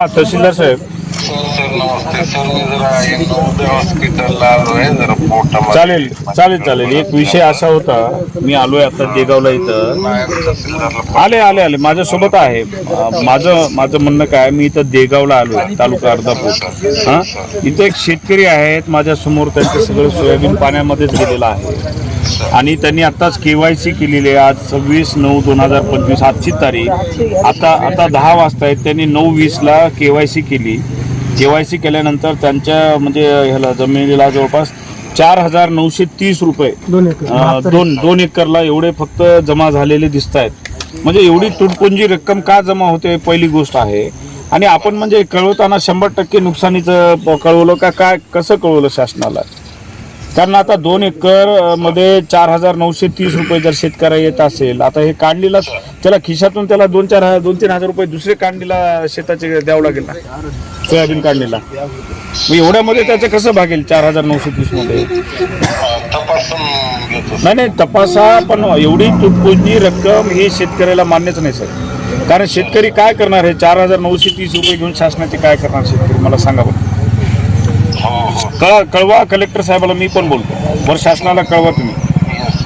Ah, तहसीलदार साहेब. Sir नमस्ते सर मी जरा इंदोर हॉस्पिटलला आलो आहे जरा पोटामध्ये चालेल चालेल चालेल. एक विषय असा होता मी आलोय आता देगावला इथं. तहसीलदारला आले आले आले. माझ्यासोबत आहे. अं, माझं माझं म्हणणं काय मी इथं देगावला आलोय तालुका अर्धापूर. हां? इथं एक शेतकरी आहेत माझ्यासमोर त्यांचं सगळं सोयाबीन पाण्यामध्येच गेलेलं आहे. आणि त्यांनी आताच केवायसी केलेली आहे. आज सव्वीस नऊ दोन हजार पंचवीस आजची तारीख. आता आता दहा वाजता आहेत. त्यांनी नऊ वीसला केवायसी केली. केवायसी केल्यानंतर त्यांच्या म्हणजे ह्याला जमिनीला जवळपास चार हजार नऊशे तीस रुपये दोन दोन एकरला एवढे फक्त जमा झालेले दिसत आहेत. म्हणजे एवढी तुटपुंजी रक्कम का जमा होते पहिली गोष्ट आहे. आणि आपण म्हणजे कळवताना शंभर टक्के नुकसानीचं कळवलं का काय कसं कळवलं शासनाला? त्यांना आता दोन एकरमध्ये चार हजार नऊशे तीस रुपये जर शेतकऱ्या येत असेल आता हे काढणीला त्याला खिशातून त्याला दोन चार हजार- दोन तीन हजार रुपये दुसरे काढणीला शेताचे द्यावं लागेल ना? सोयाबीन काढणीला एवढ्यामध्ये त्याचं कसं भागेल चार हजार नऊशे तीसमध्ये? नाही नाही तपासा पण एवढी तुटपुंजी रक्कम ही शेतकऱ्याला मान्यच नाही सर. कारण शेतकरी काय करणार हे चार हजार नऊशे तीस रुपये घेऊन शासनाचे काय करणार शेतकरी? मला सांगा बरं. कळा कळवा कलेक्टर साहेबाला मी पण बोलतो. बरं शासनाला कळवा तुम्ही. येस